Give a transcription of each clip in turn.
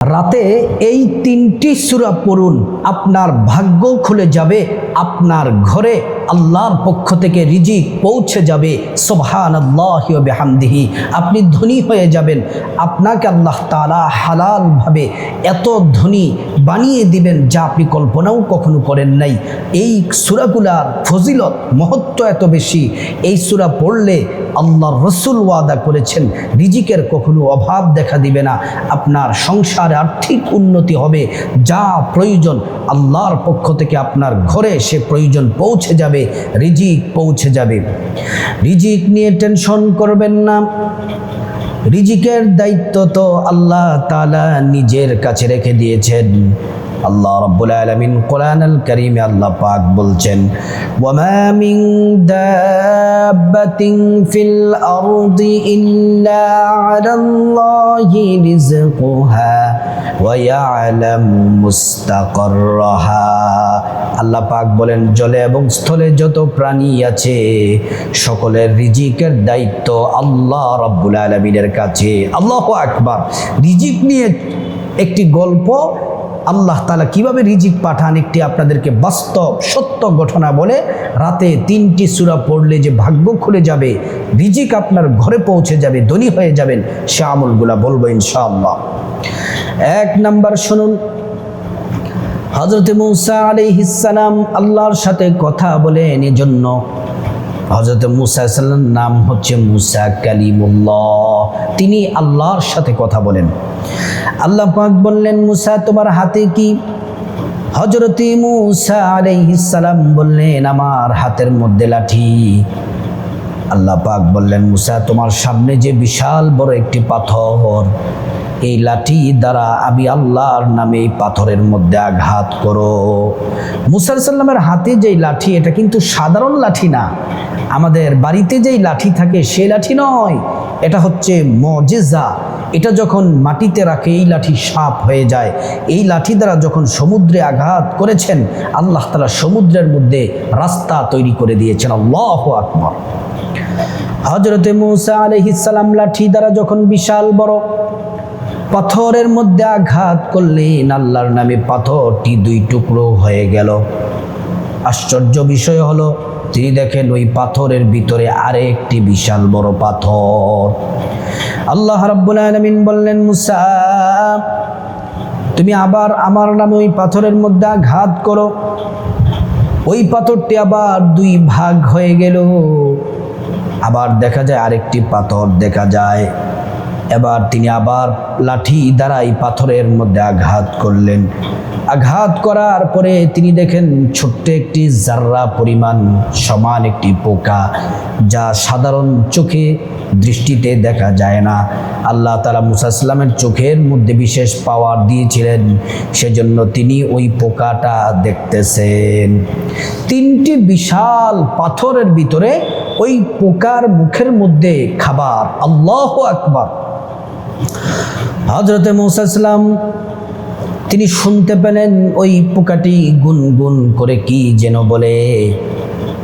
রাতে এই তিনটি সুরা পড়ুন, আপনার ভাগ্য খুলে যাবে, আপনার ঘরে আল্লাহর পক্ষ থেকে রিজিক পৌঁছে যাবে সোভান আল্লাহামদিহি আপনি ধনী হয়ে যাবেন, আপনাকে আল্লাহ তালা হালালভাবে এত ধনী বানিয়ে দিবেন যা আপনি কল্পনাও কখনো করেন নাই। এই সুরাগুলার ফজিলত, মহত্ব এত বেশি, এই সুরা পড়লে আল্লাহর রসুল ওয়াদা করেছেন, রিজিকের কখনো অভাব দেখা দিবে না। আপনার সংসারে আর্থিক উন্নতি হবে, যা প্রয়োজন, আল্লাহর পক্ষ থেকে আপনার ঘরে সে প্রয়োজন পৌঁছে যাবে, রিজিক পৌঁছে যাবে। রিজিক নিয়ে টেনশন করবেন না। রিজিকের দায়িত্ব তো আল্লাহ তালা নিজের কাছে রেখে দিয়েছেন। আল্লাহ রাব্বুল আলামিন কোরআনুল কারীমে আল্লাহ পাক বলছেন, ওয়ামা মিন দাব্বাতিন ফিল আরদি ইল্লা রিজকুহা ওয়া মুস্তাকাররাহা আল্লাহ পাক বলেন, জলে এবং স্থলে যত প্রাণী আছে, সকলের রিজিকের দায়িত্ব আল্লাহ রাব্বুল আলামিনের কাছে। আল্লাহু আকবার। রিজিক নিয়ে একটি গল্প আল্লাহ তালা কীভাবে রিজিক পাঠান একটি আপনাদেরকে বাস্তব, সত্য ঘটনা বলে রাতে তিনটি সুরা পড়লে যে ভাগ্য খুলে যাবে, রিজিক আপনার ঘরে পৌঁছে যাবে, ধনী হয়ে যাবেন, সে আমলগুলা বলব ইনশাআল্লাহ। এক নাম্বার শুনুন। হজরত মুসা আলিহিসাল্লাম আল্লাহর সাথে কথা বলেন এজন্য। হজরত মুসা সাল্লাম নাম হচ্ছে মুসা কালিমুল্লাহ। তিনি আল্লাহর সাথে কথা বলেন। আল্লাহ পাক বললেন, মুসা, তোমার হাতে কি? হজরতি মুসা আলাইহিসালাম বললেন, আমার হাতের মধ্যে লাঠি। আল্লাহ পাক বললেন, মুসা, তোমার সামনে যে বিশাল বড় একটি পাথর এই লাঠি দ্বারা আমি আল্লাহর নামে এই পাথরের মধ্যে আঘাত করো। মুসা সাল্লামের হাতে যেই লাঠি, এটা কিন্তু সাধারণ লাঠি না। আমাদের বাড়িতে যেই লাঠি থাকে, সেই লাঠি নয়। এটা হচ্ছে মজেজা। এটা যখন মাটিতে রাখে, এই লাঠি সাপ হয়ে যায়। এই লাঠি দ্বারা যখন সমুদ্রে আঘাত করেছেন, আল্লাহ তালা সমুদ্রের মধ্যে রাস্তা তৈরি করে দিয়েছেন। আল্লাহ আকবর। হজরতে মৌসা আলহিসাল্লাম লাঠি দ্বারা যখন বিশাল বড় পাথরের মধ্যে আঘাত করলেন আল্লাহর নামে পাথরটি দুই টুকরো হয়ে গেল। আশ্চর্য বিষয় হলো, তিনি দেখেন ওই পাথরের ভিতরে আরেকটি বিশাল বড় পাথর। আল্লাহ রাব্বুল আলামিন বললেন, মুসা, তুমি আবার আমার নামে ওই পাথরের মধ্যে আঘাত করো। ওই পাথরটি আবার দুই ভাগ হয়ে গেল। আবার দেখা যায় আরেকটি পাথর দেখা যায়। এবার তিনি আবার লাঠি দ্বারা এই পাথরের মধ্যে আঘাত করলেন। আঘাত করার পরে তিনি দেখেন ছোট্ট একটি জাররা পরিমাণ সমান একটি পোকা, যা সাধারণ চোখে দৃষ্টিতে দেখা যায় না। আল্লাহ তালা মুসাইসলামের চোখের মধ্যে বিশেষ পাওয়ার দিয়েছিলেন, সেজন্য তিনি ওই পোকাটা দেখতেছেন। তিনটি বিশাল পাথরের ভিতরে ওই পোকার মুখের মধ্যে খাবার, আল্লাহ আকবার হজরতে মৌসাইসলাম তিনি শুনতে পেলেন ওই পোকাটি গুনগুন করে কি যেন বলে।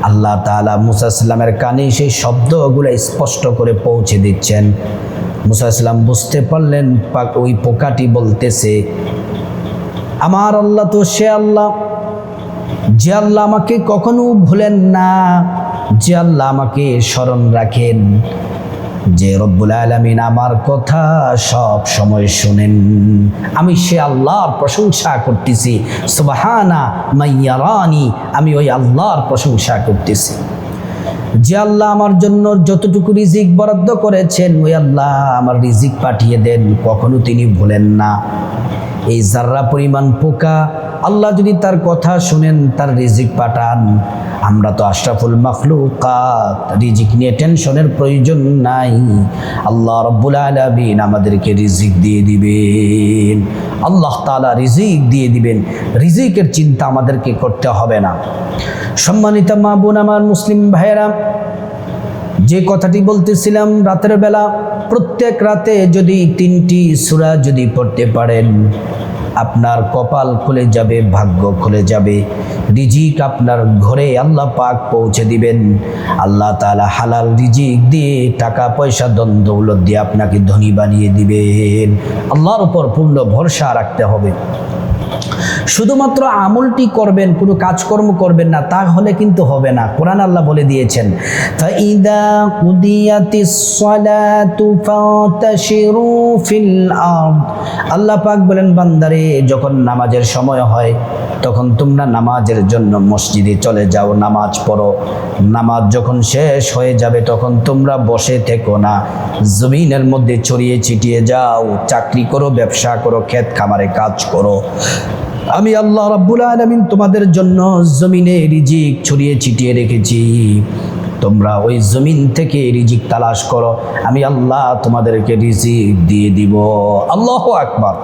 আল্লাহ তালা মুসা কানে সেই শব্দগুলো স্পষ্ট করে পৌঁছে দিচ্ছেন। মুসা বুঝতে পারলেন ওই পোকাটি বলতেছে, আমার আল্লাহ তো সে আল্লাহ, যে আল্লাহ আমাকে কখনো ভুলেন না, যে আল্লাহ আমাকে স্মরণ রাখেন। যে রব্বুল আলমিন আমার কথা সব সময় শুনেন। আমি সে আল্লাহর প্রশংসা করতেছি। সুবাহানা মাইয়ারানি, আমি ওই আল্লাহর প্রশংসা করতেছি। যে আল্লাহ আমার জন্য যতটুকু রিজিক বরাদ্দ করেছেন, ওই আল্লাহ আমার রিজিক পাঠিয়ে দেন। কখনো তিনি ভুলেন না। এই জাররা পরিমাণ পোকা, আল্লাহ যদি তার কথা শুনেন, তার রিজিক পাঠান। আমরা তো আশরাফুল মখলুকাত, রিজিক নিয়ে টেনশনের প্রয়োজন নাই। আল্লাহ রব্বুল আলমিন আমাদেরকে রিজিক দিয়ে দিবেন। আল্লাহ তালা রিজিক দিয়ে দিবেন। রিজিকের চিন্তা আমাদেরকে করতে হবে না। সম্মানিত মা বোন, আমার মুসলিম ভাইয়েরা যে কথাটি বলতেছিলাম রাতের বেলা প্রত্যেক রাতে যদি তিনটি সুরা যদি পড়তে পারেন। আপনার কপাল খুলে যাবে ভাগ্য খুলে যাবে রিজিক আপনার ঘরে আল্লাহ পাক পৌঁছে দিবেন আল্লাহ তাআলা হালাল রিজিক দিয়ে টাকা পয়সা দন দৌলত দিয়ে আপনাকে ধনী বানিয়ে দিবেন আল্লাহর উপর পূর্ণ ভরসা রাখতে হবে শুধুমাত্র আমলটি করবেন কোনো কাজকর্ম করবেন না তা হলে কিন্তু হবে না কোরআন আল্লাহ বলে দিয়েছেন فَإِذَا قُضِيَتِ الصَّلَاةُ فَانتَشِرُوا فِي الْأَرْضِ আল্লাহ পাক বলেন বান্দারে যখন নামাজের সময় হয়, তখন তোমরা নামাজের জন্য মসজিদে চলে যাও, নামাজ পড়ো। নামাজ যখন শেষ হয়ে যাবে, তখন তোমরা বসে থেকো না। জমিনের মধ্যে ছড়িয়ে ছিটিয়ে যাও, চাকরি করো, ব্যবসা করো, ক্ষেত খামারে কাজ করো। আমি আল্লাহ রাব্বুল আলামিন তোমাদের জন্য জমিনে রিজিক ছড়িয়ে ছিটিয়ে রেখেছি। তোমরা ওই জমিন থেকে রিজিক তালাশ করো। আমি আল্লাহ তোমাদেরকে রিজিক দিয়ে দিব। আল্লাহ আকবার।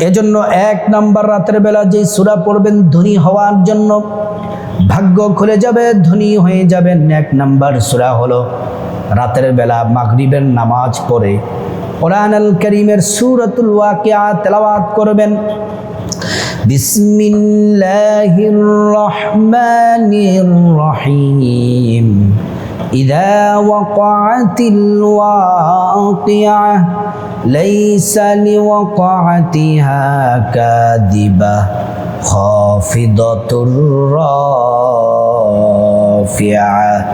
এজন্য এক নাম্বার রাতের বেলা যে সুরা পড়বেন ধনী হওয়ার জন্য, ভাগ্য খুলে যাবে, ধনী হয়ে যাবেন। এক নাম্বার সুরা হলো রাতের বেলা মাগরিবের নামাজ পড়ে। কোরআন আল করিমের সুরতুল ওয়াকিয়া তেলাওয়াত করবেন। বিসমিল্লাহির রহমানির রহিম। إذا وقعت الواقعة ليس لوقعتها كاذبة خافضة رافعة.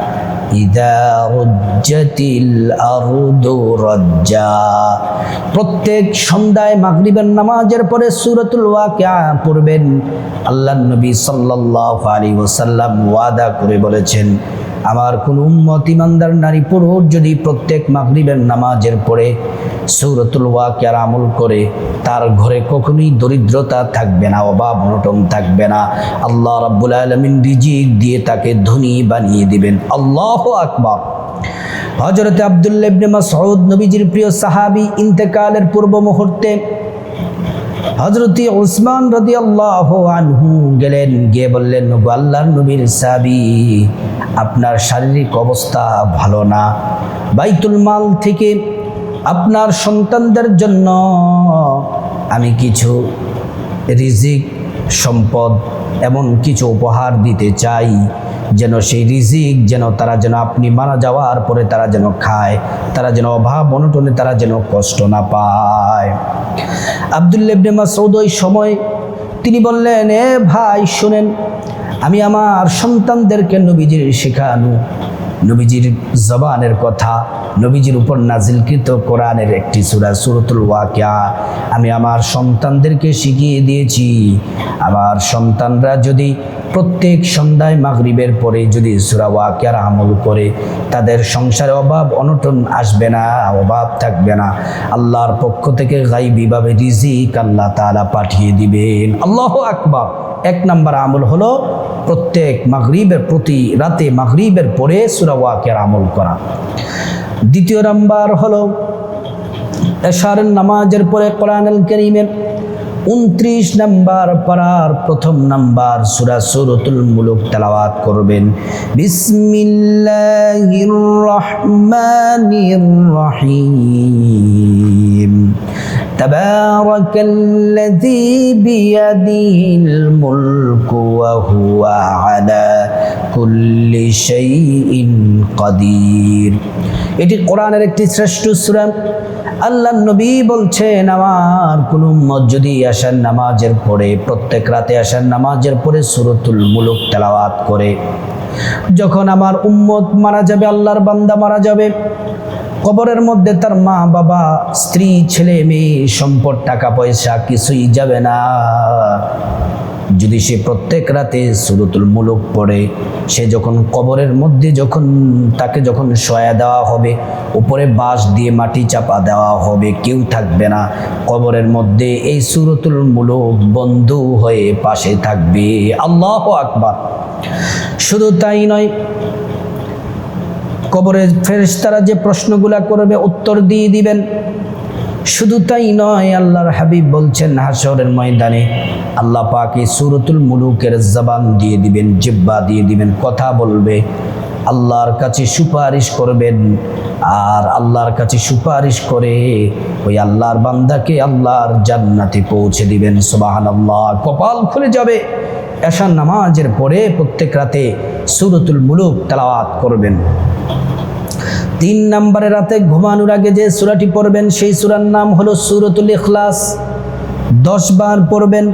প্রত্যেক সন্ধ্যায় মাগরিবের নামাজের পরে সুরতুল পড়বেন। আল্লাহ নবী সাল্লি ওসাল্লাম ওয়াদা করে বলেছেন, আমার কোন উম্মত ইমানদার, নারী, পুরুষ যদি প্রত্যেক মাগরিবের নামাজের পরে সৌরতুল ওয়াকিয়ার আমল করে, তার ঘরে কখনোই দরিদ্রতা থাকবে না, অভাব অনটন থাকবে না। আল্লাহ রাব্বুল আলমিন রিজিক দিয়ে তাকে ধনী বানিয়ে দিবেন। আল্লাহ আকবার। হজরতে আবদুল্লাহ ইবনে মাসউদ নবীজির প্রিয় সাহাবী ইন্তেকালের পূর্ব মুহূর্তে হজরতি ওসমান রদি আল্লাহ আনহু গেলেন, গিয়ে বললেন নবু আল্লাহর নবীর সাবি আপনার শারীরিক অবস্থা ভালো না। বাইতুল মাল থেকে আপনার সন্তানদের জন্য আমি কিছু রিজিক, সম্পদ, এমন কিছু উপহার দিতে চাই। যেন সেই রিজিক, যেন তারা যেন আপনি মারা যাওয়ার পরে তারা যেন খায়, তারা যেন অভাব অনটনে তারা যেন কষ্ট না পায়। আবদুল্লেবনে মাসৌদ ওই সময় তিনি বললেন, এ ভাই, শুনেন, আমি আমার সন্তানদেরকে নবীজির শেখানো নবীজির জবানের কথা, নবীজির উপর নাজিলকৃত কোরআনের একটি সুরা, সুরতুল ওয়াকিয়া। আমি আমার সন্তানদেরকে শিখিয়ে দিয়েছি। আমার সন্তানরা যদি প্রত্যেক সন্ধ্যায় মাগরিবের পরে যদি সুরা ওয়াকিয়ার আমল করে, তাদের সংসারে অভাব অনটন আসবে না, অভাব থাকবে না। আল্লাহর পক্ষ থেকে গাইবিভাবে রিজিক আল্লাহ তাআলা পাঠিয়ে দিবেন। আল্লাহ আকবার। এক নম্বর আমল হলো প্রত্যেক মাগরিবের প্রতি রাতে মাগরিবের পরে সুরা ওয়াকিয়ার আমল করা। দ্বিতীয় নাম্বার হলো এশার নামাজের পরে কোরআনুল করিমের উনত্রিশ নাম্বার পারার প্রথম নাম্বার সুরা সুরতুল মুলুক তেলাওয়াত করবেন। বিসমিল্লাহির রহমানির রহিম। تبارك الذي بيده الملك وهو على كل شيء قدير এটি কোরআনের একটি শ্রেষ্ঠ সূরা আল্লাহ নবী বলছেন আমার কোন উম্মত যদি আসার নামাজের পরে প্রত্যেক রাতে আসার নামাজের পরে সুরতুল মুলুক তেলাওয়াত করে যখন আমার উম্মত মারা যাবে আল্লাহর বান্দা মারা যাবে কবরের মধ্যে তার মা, বাবা, স্ত্রী, ছেলে, মেয়ে, সম্পদ, টাকা, পয়সা কিছুই যাবে না। যদি সে প্রত্যেক রাতে সুরতুল মুলুক পড়ে, সে যখন কবরের মধ্যে যখন তাকে যখন সয়া দেওয়া হবে, উপরে বাঁশ দিয়ে মাটি চাপা দেওয়া হবে, কেউ থাকবে না। কবরের মধ্যে এই সুরতুল মুলুক বন্ধু হয়ে পাশে থাকবে। আল্লাহ আকবার। শুধু তাই নয় কবরে ফেরেশতারা যে প্রশ্নগুলা করবে, উত্তর দিয়ে দিবেন। শুধু তাই নয়, আল্লাহর হাবিব বলছেন হাসরের ময়দানে আল্লাহ পাকে সুরতুল মুলুকের জবান দিয়ে দিবেন, জিব্বা দিয়ে দিবেন, কথা বলবে। আল্লাহর কাছে সুপারিশ করবেন আর আল্লাহর কাছে সুপারিশ করে ওই আল্লাহর বান্দাকে আল্লাহর জান্নাতে পৌঁছে দিবেন। সুবাহান আল্লাহ কপাল খুলে যাবে। এশার নামাজের পরে প্রত্যেক রাতে সুরতুল মুলুক তালাওয়াত করবেন। তিন নম্বরের রাতে ঘুমানোর আগে যে সুরাটি পড়বেন, সেই সুরার নাম হলো সুরতুল ইখলাস। দশ বার পড়বেন,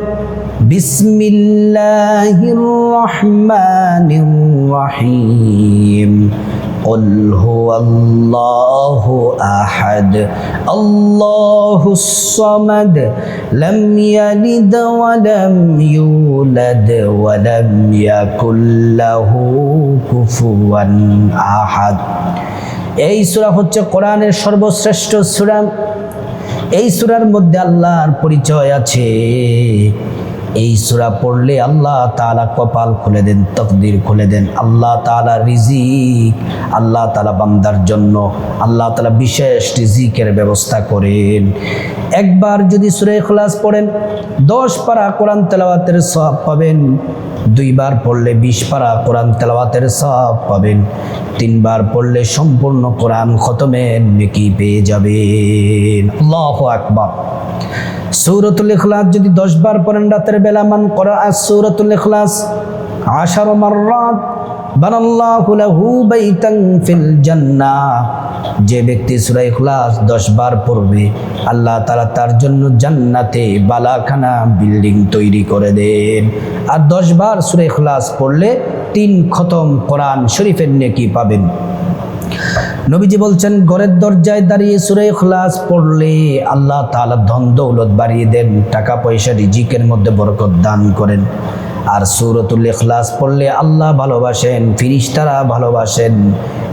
বিসমিল্লাহির রহমানির রহিম। قل هو الله أحد الله الصمد لم يلد ولم يولد ولم يكن له كفوا أحد এই সূরা হচ্ছে কোরআনের সর্বশ্রেষ্ঠ সূরা এই সূরার মধ্যে আল্লাহর পরিচয় আছে এই সূরা পড়লে আল্লাহ তাআলা কপাল খুলে দেন, তকদির খুলে দেন। আল্লাহ তাআলা রিজিক, আল্লাহ তালা বান্দার জন্য আল্লাহ তালা বিশেষ রিজিকের ব্যবস্থা করেন। একবার যদি সূরা খোলাস পড়েন, দশ পারা কোরআন তেলাওয়াতের সব পাবেন। দুইবার পড়লে বিশ পারা কোরআন তেলাওয়াতের সব পাবেন। তিনবার পড়লে সম্পূর্ণ কোরআন খতমের নেকি পেয়ে যাবেন। আল্লাহু আকবার। সৌরতুল ইখলাস যদি দশ বার পড়েন রাতের বেলা, মান করা আর সৌরতুল ইখলাস আশার মাররাত, বানাল্লাহু যে ব্যক্তি সূরা ইখলাস 10 বার পড়বে, আল্লাহ তাআলা তার জন্য জান্নাতে বালাখানা বিল্ডিং তৈরি করে দেন। আর 10 বার সূরা ইখলাস পড়লে তিন খতম কোরআন শরীফের নেকি পাবেন। নবীজি বলছেন, ঘরের দরজায় দাঁড়িয়ে সুরে খলাস পড়লে আল্লাহ তাআলা ধন দৌলত বাড়িয়ে দেন টাকা পয়সা রিজিকের মধ্যে বরকত দান করেন। আর সুরতুল ইখলাস পড়লে আল্লাহ ভালোবাসেন, ফিরিস্তারা ভালোবাসেন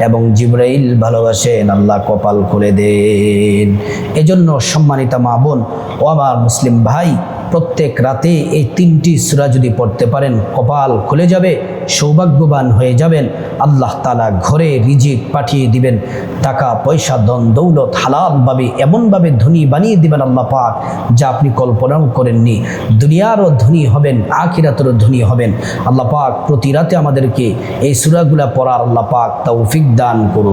এবং জিব্রাইল ভালোবাসেন, আল্লাহ কপাল খুলে দেন। এজন্য সম্মানিতা মা বোন ও আমার মুসলিম ভাই প্রত্যেক রাতে এই তিনটি সূরা যদি পড়তে পারেন, কপাল খুলে যাবে, সৌভাগ্যবান হয়ে যাবেন। আল্লাহ তালা ঘরে রিজিক পাঠিয়ে দিবেন। টাকা, পয়সা দন দৌলত হালালভাবে এমনভাবে ধনী বানিয়ে দিবেন আল্লাহ পাক, যা আপনি কল্পনাও করেননি। দুনিয়ারও ধনী হবেন, আখিরাতেরও ধনী হবেন। আল্লাহ পাক প্রতি রাতে আমাদেরকে এই সূরাগুলা পড়ার আল্লাহ পাক তৌফিক দান করুন।